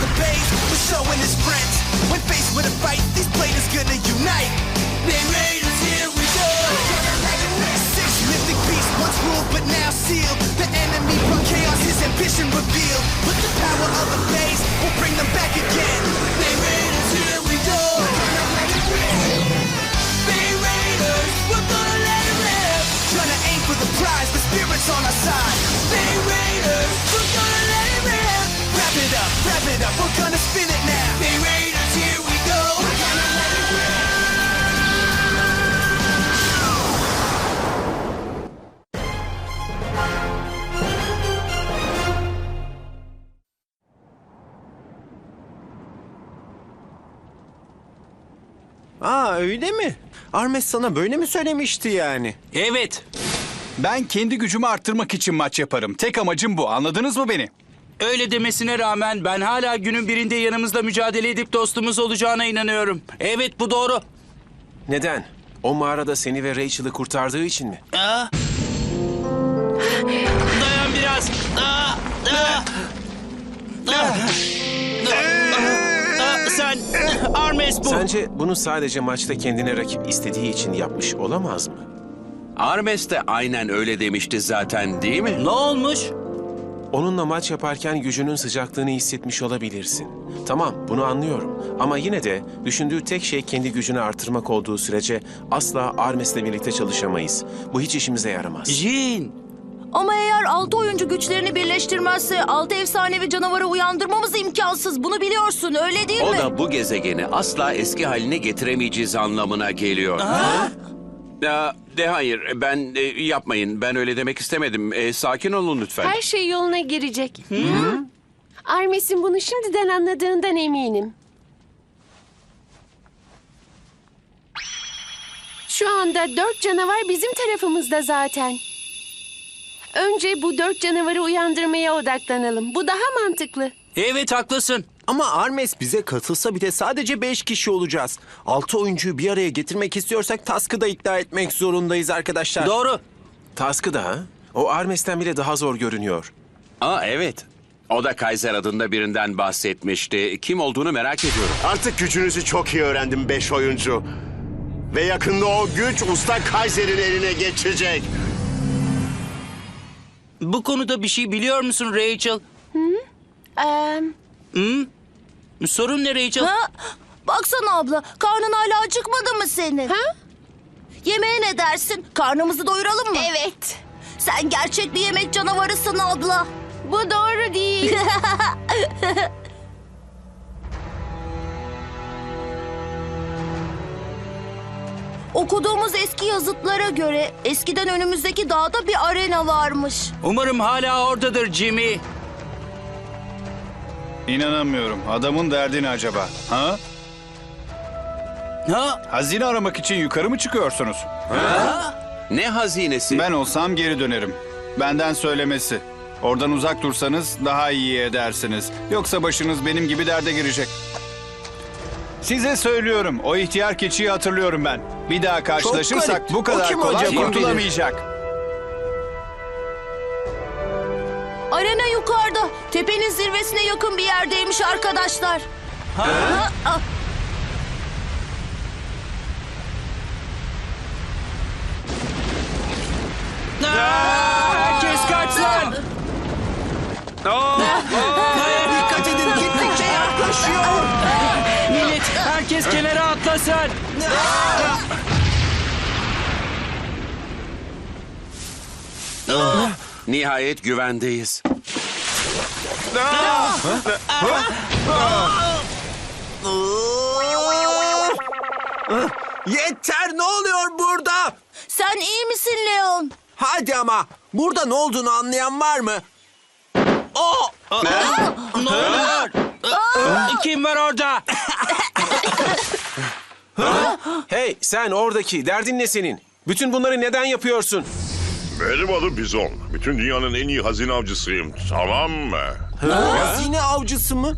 the base was showing his friends. When faced with a fight, these players gonna unite. They Raiders, here we go. Six mythic beasts once ruled but now sealed. The enemy brought chaos, his ambition revealed. But the power of the will bring them back again. They Raiders, here we go. Bay Raiders, we're gonna let it rip. Trying aim for the prize, the spirit's on our side. Bay Raiders, Wrap it up, wrap it up, we're gonna spin it now. Bay Raiders, here we go. We're gonna let it rip. Aa öyle mi? Armes sana böyle mi söylemişti yani? Evet. Ben kendi gücümü arttırmak için maç yaparım. Tek amacım bu. Anladınız mı beni? Öyle demesine rağmen ben hala günün birinde yanımızda mücadele edip dostumuz olacağına inanıyorum. Evet bu doğru. Neden? O mağarada seni ve Rachel'ı kurtardığı için mi? Aa. Dayan biraz. Aa, aa. Aa. Aa, Sen Armes bu. Sence bunu sadece maçta kendine rakip istediği için yapmış olamaz mı? Armes de aynen öyle demişti zaten değil mi? Ne olmuş? Onunla maç yaparken gücünün sıcaklığını hissetmiş olabilirsin. Tamam, bunu anlıyorum. Ama yine de düşündüğü tek şey kendi gücünü artırmak olduğu sürece asla Armes'le birlikte çalışamayız. Bu hiç işimize yaramaz. Jin. Ama eğer altı oyuncu güçlerini birleştirmezse altı efsanevi canavarı uyandırmamız imkansız. Bunu biliyorsun öyle değil O mi? da bu gezegeni asla eski haline getiremeyeceğiz anlamına geliyor. Ya, de hayır, ben e, yapmayın. Ben öyle demek istemedim. E, sakin olun lütfen. Her şey yoluna girecek. Armes'in bunu şimdiden anladığından eminim. Şu anda dört canavar bizim tarafımızda zaten. Önce bu dört canavarı uyandırmaya odaklanalım. Bu daha mantıklı. Evet haklısın. Ama Armes bize katılsa bile sadece beş kişi olacağız. Altı oyuncuyu bir araya getirmek istiyorsak Task'ı da ikna etmek zorundayız arkadaşlar. Doğru. Task'ı da ha? O Armes'ten bile daha zor görünüyor. Aa evet. O da Kaiser adında birinden bahsetmişti. Kim olduğunu merak ediyorum. Artık gücünüzü çok iyi öğrendim beş oyuncu. Ve yakında o güç Usta Kaiser'in eline geçecek. Bu konuda bir şey biliyor musun Rachel? Ee, Sorun ne Rachel? Ha? Baksana abla karnın hala acıkmadı mı senin? Ha? Yemeğe ne dersin? Karnımızı doyuralım mı? evet. Sen gerçek bir yemek canavarısın abla. Bu doğru değil. Okuduğumuz eski yazıtlara göre eskiden önümüzdeki dağda bir arena varmış. Umarım hala oradadır Jimmy. İnanamıyorum. Adamın derdi ne acaba? Ha? Ha? Hazine aramak için yukarı mı çıkıyorsunuz? Ne hazinesi? Ben olsam geri dönerim. Benden söylemesi. Oradan uzak dursanız daha iyi edersiniz. Yoksa başınız benim gibi derde girecek. Size söylüyorum. O ihtiyar keçiyi hatırlıyorum ben. Bir daha karşılaşırsak bu kadar kolay kurtulamayacak. Arena yukarıda. Tepenin zirvesine yakın bir yerdeymiş arkadaşlar. Ha? Ah, Aa, herkes kaçsın. Dikkat edin gittikçe yaklaşıyor. Millet herkes kenara atlasın. Nihayet güvendeyiz. Yeter ne oluyor burada? Sen iyi misin Leon? Hadi ama burada ne olduğunu anlayan var mı? Oh! Ne oluyor? Kim var orada? Hey sen oradaki derdin ne senin? Bütün bunları neden yapıyorsun? Benim adım Bizon. Bütün dünyanın en iyi hazine avcısıyım. Tamam mı? Hazine avcısı mı?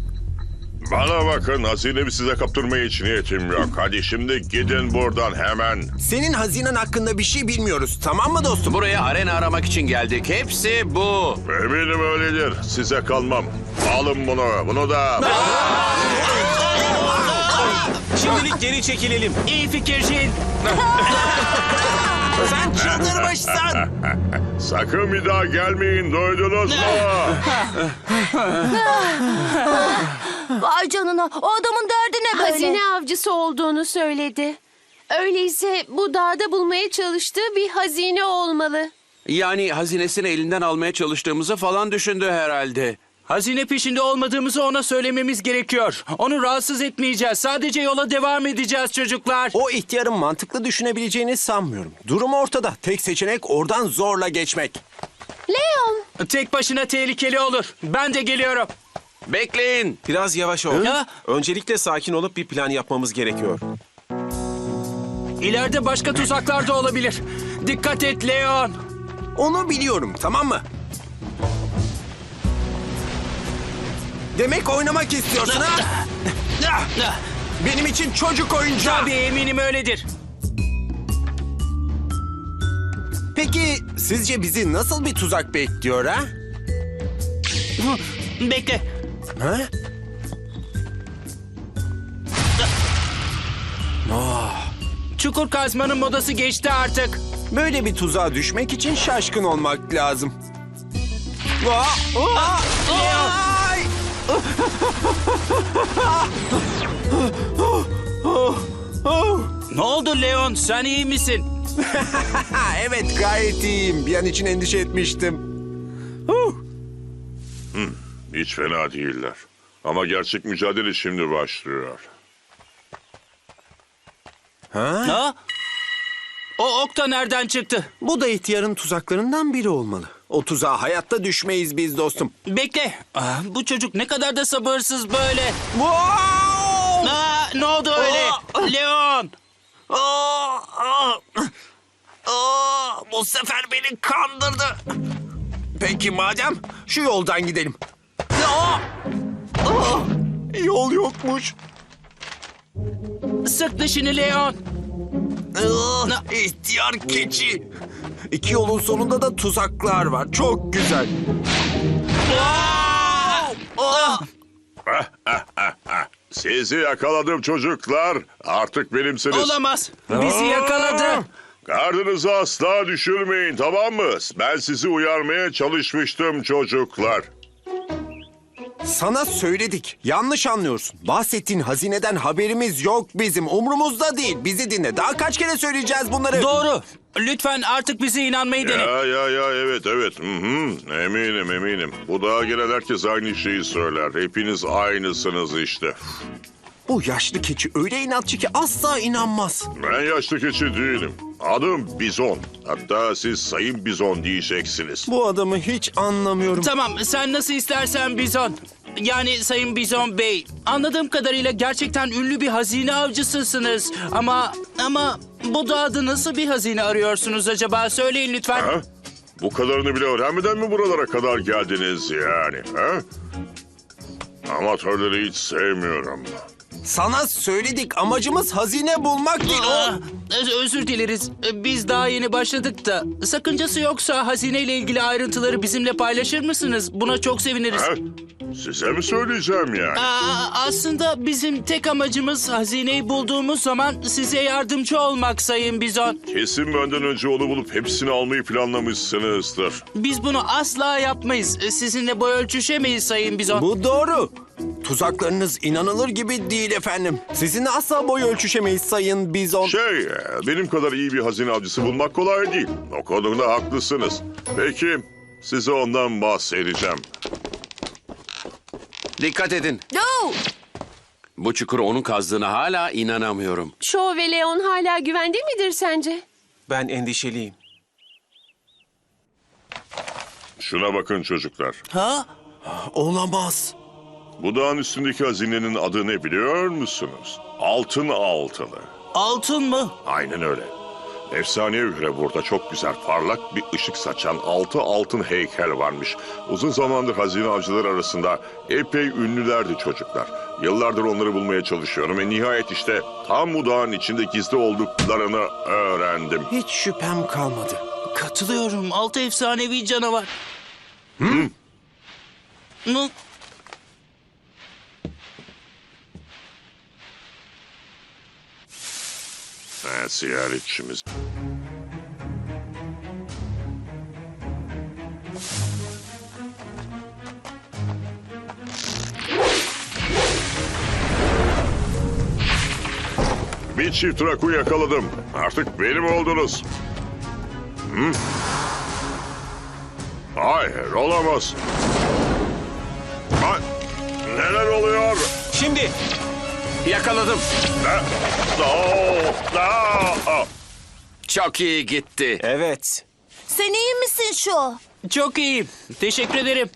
Bana bakın hazinemi size kaptırmaya hiç niyetim yok. Hadi şimdi gidin buradan hemen. Senin hazinen hakkında bir şey bilmiyoruz. Tamam mı dostum? Buraya arena aramak için geldik. Hepsi bu. Eminim öyledir. Size kalmam. Alın bunu. Bunu da. Şimdilik geri çekilelim. İyi fikir Jin. Sen çıldırmışsın. Sakın bir daha gelmeyin. Duydunuz mu? Vay canına o adamın derdi ne böyle? Hazine avcısı olduğunu söyledi. Öyleyse bu dağda bulmaya çalıştığı bir hazine olmalı. Yani hazinesini elinden almaya çalıştığımızı falan düşündü herhalde. Hazine peşinde olmadığımızı ona söylememiz gerekiyor. Onu rahatsız etmeyeceğiz. Sadece yola devam edeceğiz çocuklar. O ihtiyarın mantıklı düşünebileceğini sanmıyorum. Durum ortada. Tek seçenek oradan zorla geçmek. Leon, Tek başına tehlikeli olur. Ben de geliyorum. Bekleyin. Biraz yavaş ol. Ya. Öncelikle sakin olup bir plan yapmamız gerekiyor. İleride başka tuzaklar da olabilir. Dikkat et Leon. Onu biliyorum tamam mı? Demek oynamak istiyorsun ha? Benim için çocuk oyuncağı. Tabii eminim öyledir. Peki sizce bizi nasıl bir tuzak bekliyor ha? Bekle. Ha? Çukur kazmanın modası geçti artık. Böyle bir tuzağa düşmek için şaşkın olmak lazım. Aa, aa, ay! Ne oldu Leon? Sen iyi misin? Evet gayet iyiyim. Bir an için endişe etmiştim. Huh. Hiç fena değiller. Ama gerçek mücadele şimdi başlıyor. Ha? O ok da nereden çıktı? Bu da ihtiyarın tuzaklarından biri olmalı. O tuzağa hayatta düşmeyiz biz dostum. Bekle. Aa, bu çocuk ne kadar da sabırsız böyle. Wow! Aa, ne oldu öyle? Leon. Aa, aa, aa, bu sefer beni kandırdı. Peki madem şu yoldan gidelim. Aa, aa, yol yokmuş. Sık dişini Leon. Aa, ihtiyar keçi. İki yolun sonunda da tuzaklar var. Çok güzel. Aa, Sizi yakaladım çocuklar. Artık benimsiniz. Olamaz. Bizi yakaladı. Gardınızı asla düşürmeyin tamam mı? Ben sizi uyarmaya çalışmıştım çocuklar. Sana söyledik. Yanlış anlıyorsun. Bahsettiğin hazineden haberimiz yok bizim. Umrumuzda değil. Bizi dinle. Daha kaç kere söyleyeceğiz bunları? Doğru. Lütfen artık bize inanmayı dene. Ya ya ya evet evet. Hı hı. Eminim eminim. Bu dağa gelen herkes aynı şeyi söyler. Hepiniz aynısınız işte. Bu yaşlı keçi öyle inatçı ki asla inanmaz. Ben yaşlı keçi değilim. Adım Bizon. Hatta siz Sayın Bizon diyeceksiniz. Bu adamı hiç anlamıyorum. Tamam sen nasıl istersen Bizon. Yani Sayın Bizon Bey. Anladığım kadarıyla gerçekten ünlü bir hazine avcısısınız. Ama ama bu dağda nasıl bir hazine arıyorsunuz acaba? Söyleyin lütfen. Ha? Bu kadarını bile öğrenmeden mi buralara kadar geldiniz yani? Ha? Amatörleri hiç sevmiyorum. Sana söyledik amacımız hazine bulmak değil. Aa, O... öz- özür dileriz. Biz daha yeni başladık da. Sakıncası yoksa hazineyle ilgili ayrıntıları bizimle paylaşır mısınız? Buna çok seviniriz. Ha? Size mi söyleyeceğim yani? Aa, aslında bizim tek amacımız hazineyi bulduğumuz zaman size yardımcı olmak Sayın Bizon. Kesin benden önce onu bulup hepsini almayı planlamışsınızdır. Biz bunu asla yapmayız. Sizinle boy ölçüşemeyiz Sayın Bizon. Bu doğru. Tuzaklarınız inanılır gibi değil efendim. Sizinle asla boy ölçüşemeyiz sayın Bizon. Şey, e, benim kadar iyi bir hazine avcısı bulmak kolay değil. O konuda haklısınız. Peki, size ondan bahsedeceğim. Dikkat edin. No! Bu çukuru onun kazdığına hala inanamıyorum. Shaw ve Leon hala güvende midir sence? Ben endişeliyim. Şuna bakın çocuklar. Ha? Olamaz. Bu dağın üstündeki hazinenin adı ne biliyor musunuz? Altın altılı. Altın mı? Aynen öyle. Efsaneye göre burada çok güzel parlak bir ışık saçan altı altın heykel varmış. Uzun zamandır hazine avcıları arasında epey ünlülerdi çocuklar. Yıllardır onları bulmaya çalışıyorum ve nihayet işte tam bu dağın içinde gizli olduklarını öğrendim. Hiç şüphem kalmadı. Katılıyorum. Altı efsanevi canavar. Hı? Hı? Ha, ziyaretçimiz. Bir çift raku yakaladım. Artık benim oldunuz. Hı? Hayır, olamaz. Ay, neler oluyor? Şimdi Yakaladım. Ne? Çok iyi gitti. evet. Sen iyi misin şu? Çok iyiyim. Teşekkür ederim.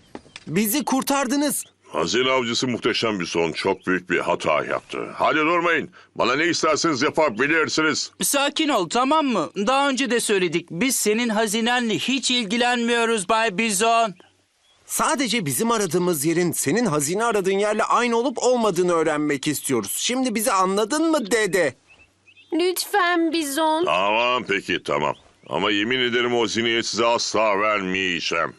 Bizi kurtardınız. Hazine avcısı muhteşem bir son çok büyük bir hata yaptı. Hadi durmayın. Bana ne isterseniz yapabilirsiniz. Sakin ol tamam mı? Daha önce de söyledik. Biz senin hazinenle hiç ilgilenmiyoruz Bay Bizon. Sadece bizim aradığımız yerin senin hazine aradığın yerle aynı olup olmadığını öğrenmek istiyoruz. Şimdi bizi anladın mı dede? Lütfen Bizon. Tamam peki tamam. Ama yemin ederim o hazineyi size asla vermeyeceğim.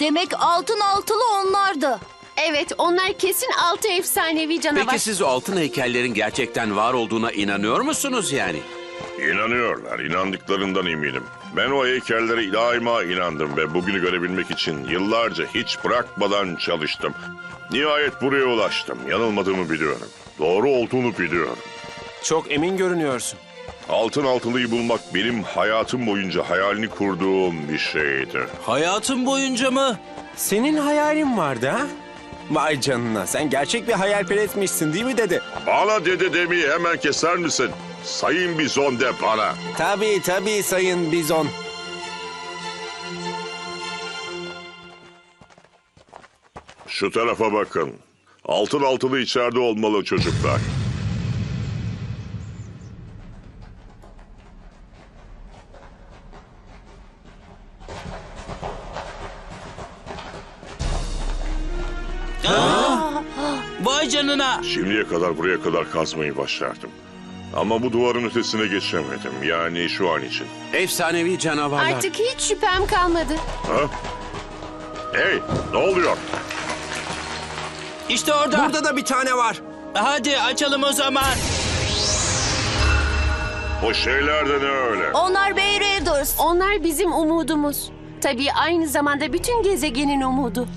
Demek altın altılı onlardı. Evet onlar kesin altı efsanevi canavar. Peki siz o altın heykellerin gerçekten var olduğuna inanıyor musunuz yani? İnanıyorlar, inandıklarından eminim. Ben o heykellere daima inandım ve bugünü görebilmek için yıllarca hiç bırakmadan çalıştım. Nihayet buraya ulaştım. Yanılmadığımı biliyorum. Doğru olduğunu biliyorum. Çok emin görünüyorsun. Altın altılıyı bulmak benim hayatım boyunca hayalini kurduğum bir şeydi. Hayatın boyunca mı? Senin hayalin vardı ha? Vay canına sen gerçek bir hayalperestmişsin değil mi dede? Bana dede demeyi hemen keser misin? Sayın Bizon de bana. Tabii tabii sayın Bizon. Şu tarafa bakın. Altın altılı içeride olmalı çocuklar. Vay canına. Şimdiye kadar buraya kadar kazmayı başardım. Ama bu duvarın ötesine geçemedim. Yani şu an için. Efsanevi canavarlar. Artık hiç şüphem kalmadı. Ha? Hey, ne oluyor? İşte orada. Burada da bir tane var. Hadi açalım o zaman. O şeyler de ne öyle? Onlar Bay Raiders. Onlar bizim umudumuz. Tabii aynı zamanda bütün gezegenin umudu.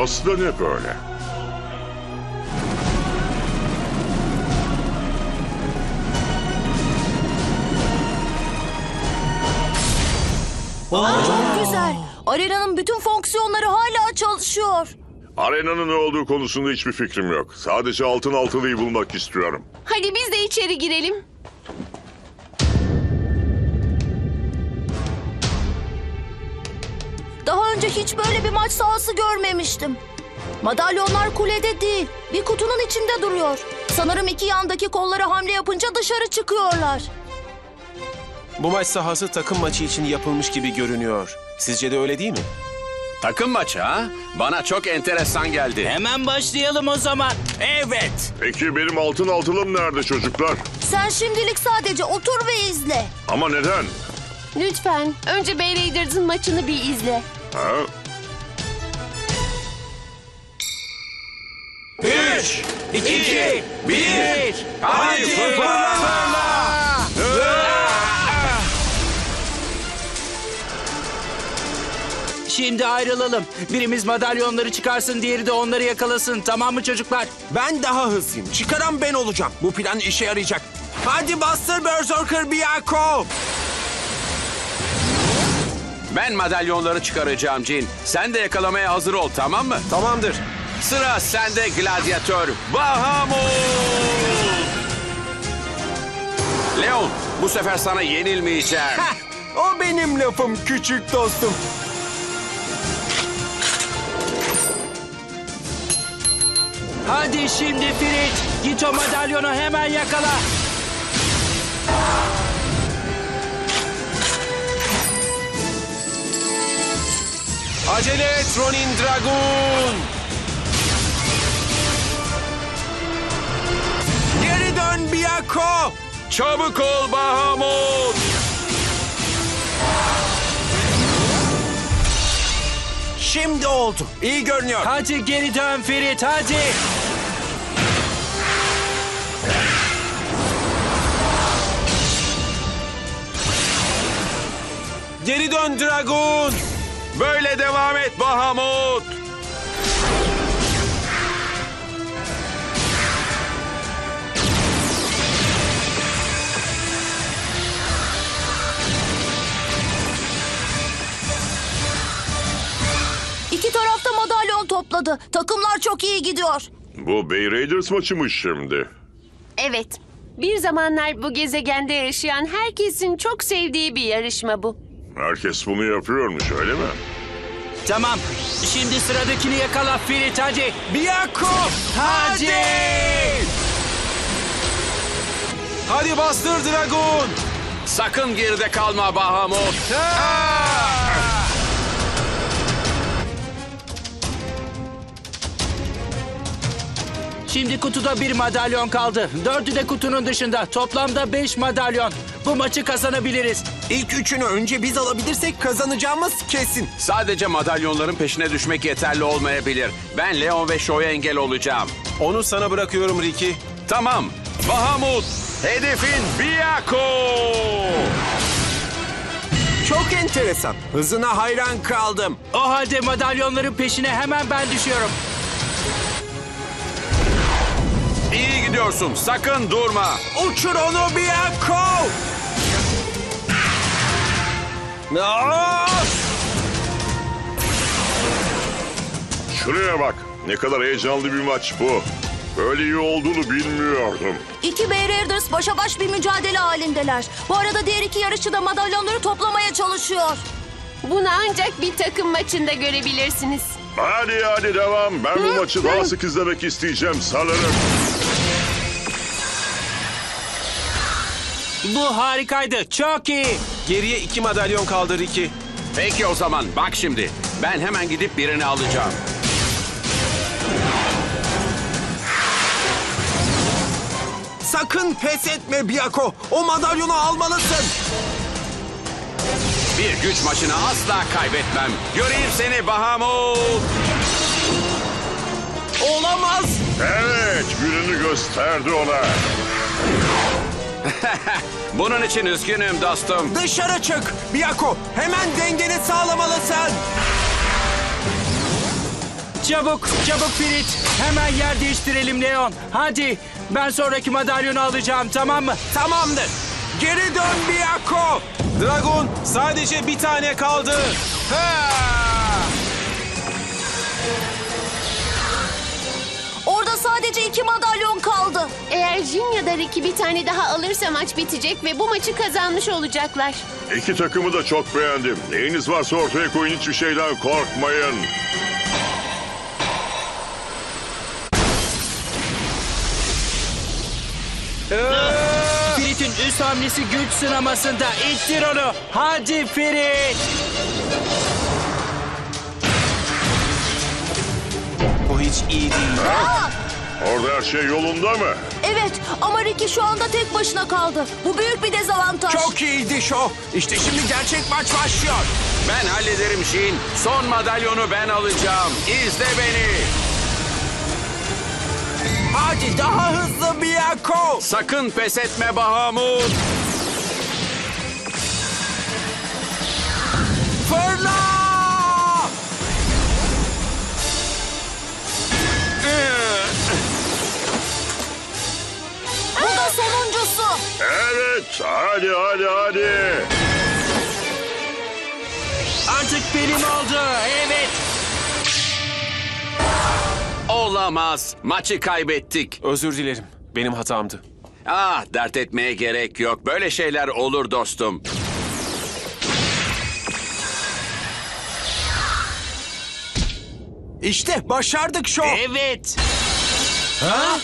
Burası da ne böyle? Çok güzel. Arenanın bütün fonksiyonları hala çalışıyor. Arenanın ne olduğu konusunda hiçbir fikrim yok. Sadece altın altılıyı bulmak istiyorum. Hadi biz de içeri girelim. Daha önce hiç böyle bir maç sahası görmemiştim. Madalyonlar kulede değil, bir kutunun içinde duruyor. Sanırım iki yandaki kollara hamle yapınca dışarı çıkıyorlar. Bu maç sahası takım maçı için yapılmış gibi görünüyor. Sizce de öyle değil mi? Takım maçı ha? Bana çok enteresan geldi. Hemen başlayalım o zaman. Evet. Peki benim altın altılım nerede çocuklar? Sen şimdilik sadece otur ve izle. Ama neden? Lütfen. Önce Bay Raiders'ın maçını bir izle. Ha? Üç, iki, bir. Hadi fırla. Şimdi ayrılalım. Birimiz madalyonları çıkarsın, diğeri de onları yakalasın. Tamam mı çocuklar? Ben daha hızlıyım. Çıkaran ben olacağım. Bu plan işe yarayacak. Hadi Buster Berserker Biyako. Ben madalyonları çıkaracağım Cin. Sen de yakalamaya hazır ol tamam mı? Tamamdır. Sıra sende gladyatör. Bahamut! Leon, bu sefer sana yenilmeyeceğim. Heh, o benim lafım küçük dostum. Hadi şimdi Firit. Git o madalyonu hemen yakala. Acele et Ronin Dragon! Geri dön Biyako. Çabuk ol Bahamut. Şimdi oldu. İyi görünüyor. Hadi geri dön Firit hadi. Geri dön Dragon! Böyle devam et Bahamut. İki tarafta madalyon topladı. Takımlar çok iyi gidiyor. Bu Bay Raiders maçı şimdi? Evet. Bir zamanlar bu gezegende yaşayan herkesin çok sevdiği bir yarışma bu. Herkes bunu yapıyormuş öyle mi? Tamam. Şimdi sıradakini yakala Firit hadi. Biyako. Hadi. Hadi bastır Dragon! Sakın geride kalma Bahamut. Şimdi kutuda bir madalyon kaldı. Dördü de kutunun dışında. Toplamda beş madalyon. Bu maçı kazanabiliriz. İlk üçünü önce biz alabilirsek kazanacağımız kesin. Sadece madalyonların peşine düşmek yeterli olmayabilir. Ben Leon ve Show'a engel olacağım. Onu sana bırakıyorum Ricky. Tamam. Bahamut, hedefin Biyako. Çok enteresan. Hızına hayran kaldım. O halde madalyonların peşine hemen ben düşüyorum. İyi gidiyorsun. Sakın durma. Uçur onu Biyako. Aa! Şuraya bak. Ne kadar heyecanlı bir maç bu. Böyle iyi olduğunu bilmiyordum. İki Bay Raiders başa baş bir mücadele halindeler. Bu arada diğer iki yarışçı da madalyonları toplamaya çalışıyor. Bunu ancak bir takım maçında görebilirsiniz. Hadi hadi devam. Ben bu maçı daha sık izlemek isteyeceğim sanırım. Bu harikaydı. Çok iyi. Geriye iki madalyon kaldı Ricky. Peki o zaman bak şimdi. Ben hemen gidip birini alacağım. Sakın pes etme Biyako. O madalyonu almalısın. Bir güç maçını asla kaybetmem. Göreyim seni Bahamut. Olamaz. Evet gününü gösterdi ona. Bunun için üzgünüm dostum. Dışarı çık. Biyako hemen dengeni sağlamalısın. Çabuk, çabuk Firit. Hemen yer değiştirelim Leon. Hadi. Ben sonraki madalyonu alacağım tamam mı? Tamamdır. Geri dön Biyako. Dragon sadece bir tane kaldı. Orada sadece iki madalyon kaldı. Eğer Jin ya da Ricky bir tane daha alırsa maç bitecek ve bu maçı kazanmış olacaklar. İki takımı da çok beğendim. Neyiniz varsa ortaya koyun hiçbir şeyden korkmayın. Firit'in üst hamlesi güç sınamasında. İttir onu. Hadi Firit. Bu hiç iyi değil. Orada her şey yolunda mı? Evet ama Ricky şu anda tek başına kaldı. Bu büyük bir dezavantaj. Çok iyiydi şov. İşte şimdi gerçek maç başlıyor. Ben hallederim Shin. Son madalyonu ben alacağım. İzle beni. Hadi daha hızlı Biyako. Sakın pes etme Bahamut. Fırla! Evet hadi hadi hadi. Artık benim oldu. Evet. Olamaz. Maçı kaybettik. Özür dilerim. Benim hatamdı. Ah dert etmeye gerek yok. Böyle şeyler olur dostum. İşte başardık şov. Evet. Ah,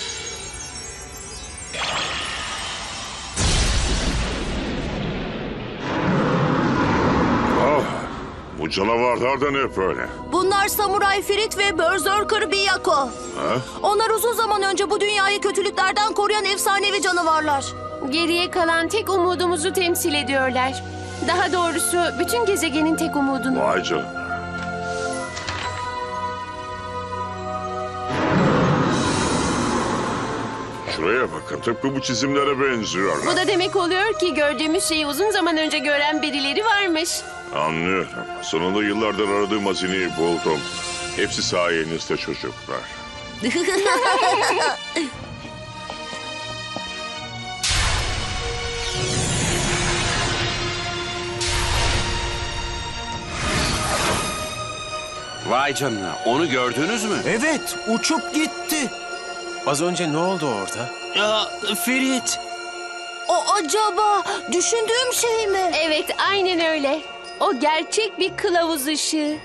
bu canavarlar da ne böyle? Bunlar Samuray Frit ve Berserker Biyako. Ha? Onlar uzun zaman önce bu dünyayı kötülüklerden koruyan efsanevi canavarlar. Geriye kalan tek umudumuzu temsil ediyorlar. Daha doğrusu bütün gezegenin tek umudunu. Vay canına. Şuraya bakın, tıpkı bu çizimlere benziyorlar. Bu da demek oluyor ki gördüğümüz şeyi uzun zaman önce gören birileri varmış. Anlıyorum. Sonunda yıllardır aradığım hazineyi buldum. Hepsi sayenizde çocuklar. Vay canına. Onu gördünüz mü? Evet, uçup gitti. Az önce ne oldu orada? Aa, Ferit. o acaba düşündüğüm şey mi? Evet aynen öyle. O gerçek bir kılavuz ışığı.